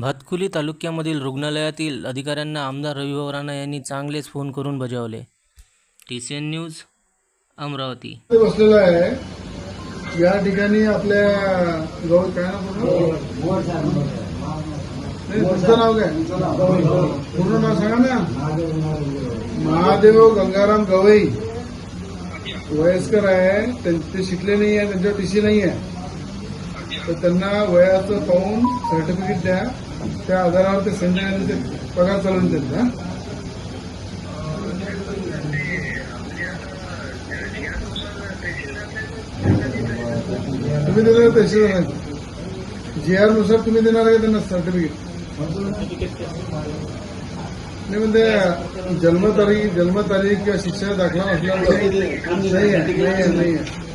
भातकुली तालुक्यामधील रुग्णालयातील अधिकाऱ्यांना आमदार रवी राणा यांनी चांगलेच फोन करून बजावले. T C N news Amravati. बसलेलं आहे. या ठिकाणी आपल्या गवळ काय ना तुमचं नाव काय? पूर्ण नाव सांगा ना. महादेव गंगाराम गवई. वयस्कर आहे. ते शिकले नाही आहे त्यांच्यावर टीसी नाही आहे. तर त्यांना वयाचं पाहून सर्टिफिकेट द्या. त्या आधारावर ते संजय ते पगार चालवून देत ना. तुम्ही देणार तहसीलदार जी आरनुसार तुम्ही देणार आहे का त्यांना सर्टिफिकेट नाही म्हणजे जन्मतारीख जन्मतारीख किंवा शिक्षण दाखला असल्यामुळे नाही. नाही आहे नाही आहे.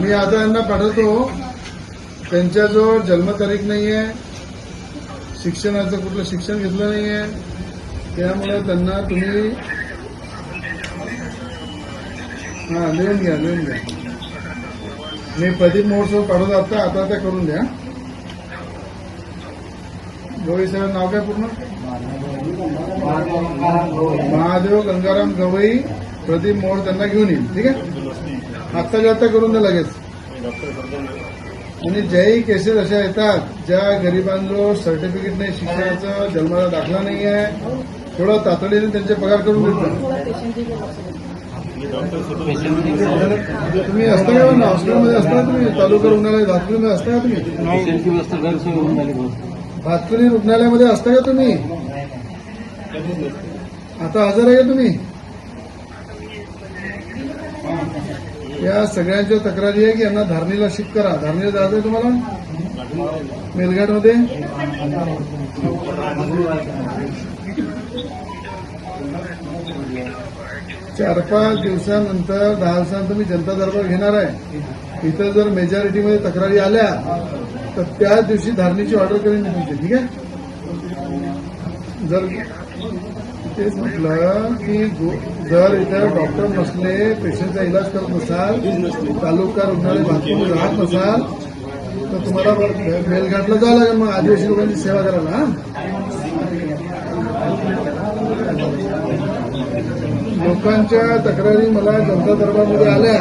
मी आता यांना पाठवतो. त्यांच्याजवळ जन्मतारीख नाही आहे शिक्षणाचं कुठलं शिक्षण घेतलं नाही आहे त्यामुळे त्यांना तुम्ही हा लिहून घ्या लिहून घ्या. मी प्रदीप महोत्सव काढत आता आता त्या करून द्या. गवई साहेब नाव काय पूर्ण? महादेव गंगाराम गवई. प्रदीप मोहोळ त्यांना घेऊन येईल ठीक आहे? आत्ताच्या आत्ता करून द्या लगेच. आणि ज्याही केसेस अशा येतात ज्या गरिबांजवळ सर्टिफिकेट नाही शिक्षणाचं जन्माला दाखला नाही आहे. थोडं तातडीने त्यांचे पगार करून देतात तुम्ही असता का? ना हॉस्पिटलमध्ये असता तुम्ही? तालुका रुग्णालय भातकुलीमध्ये असता का तुम्ही? भातकुली रुग्णालयामध्ये असता का तुम्ही? आता हजर आहे का तुम्ही? या सगळ्यांच्या तक्रारी आहे की यांना धारणीला शिफ्ट करा. धारणीला जायचं आहे तुम्हाला? मेलघाटमध्ये? चार पाच दिवसानंतर दहा दिवसानंतर तुम्ही जनता दरबार घेणार आहे. इथं जर मेजॉरिटीमध्ये तक्रारी आल्या तर त्याच दिवशी धारणीची ऑर्डर करेन मी तुमची. ठीक आहे? जर तेच म्हटलं की गो- जर इथं डॉक्टर नसले पेशंटचा इलाज करत नसाल तालुका रुग्णालय भातून राहत नसाल तर तुम्हाला बरं मेलघाटला जावं लागेल मग आदिवासी लोकांची सेवा करायला हा? लोकांच्या तक्रारी मला जनता दरबारमध्ये आल्या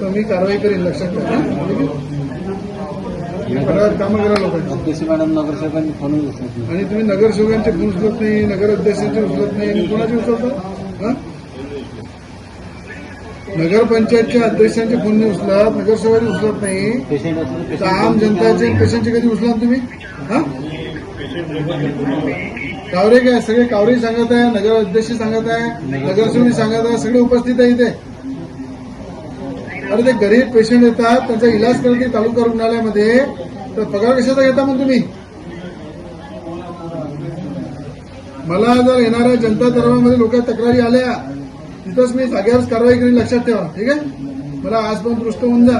तर मी कारवाई करेन लक्षात फटाफट कामं करा लोकांची. अध्यक्ष मॅडम नगरसेवकांनी फोन आणि तुम्ही नगरसेवकांचे फोन उचलत नाही नगर अध्यक्षांचे उचलत नाही कोणाचे उचलता हा? नगरपंचायतच्या अध्यक्षांचे फोन नाही उचलत नगरसेवकांचे उचलत नाही तर आम जनताचे पेशंटचे कधी उचला तुम्ही? हा? कावरे काय? सगळे कावरे सांगत आहे नगर अध्यक्ष सांगत आहे नगरसेवक. सांगत आहे सगळे उपस्थित आहे इथे. अरे ते गरीब पेशंट येतात त्यांचा इलाज करते तालुका रुग्णालयामध्ये. तर पगार कशाचा घेता मग तुम्ही? मला जर येणाऱ्या जनता दरबारमध्ये लोक तक्रारी आल्या तिथंच मी जागेवरच कारवाई करीन लक्षात ठेवा. ठीक आहे? मला आज पण दृष्ट होऊन जा.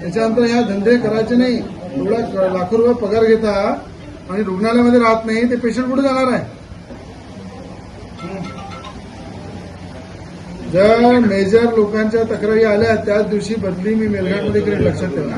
त्याच्यानंतर ह्या धंदे करायचे नाही. एवढा लाखो रुपये पगार घेता आणि रुग्णालयामध्ये राहत नाही ते पेशंट कुठे जाणार आहे? जर मेजर लोकांच्या तक्रारी आल्या त्याच दिवशी बदली मी मेलघाटमध्ये करेन लक्षात ठेवा.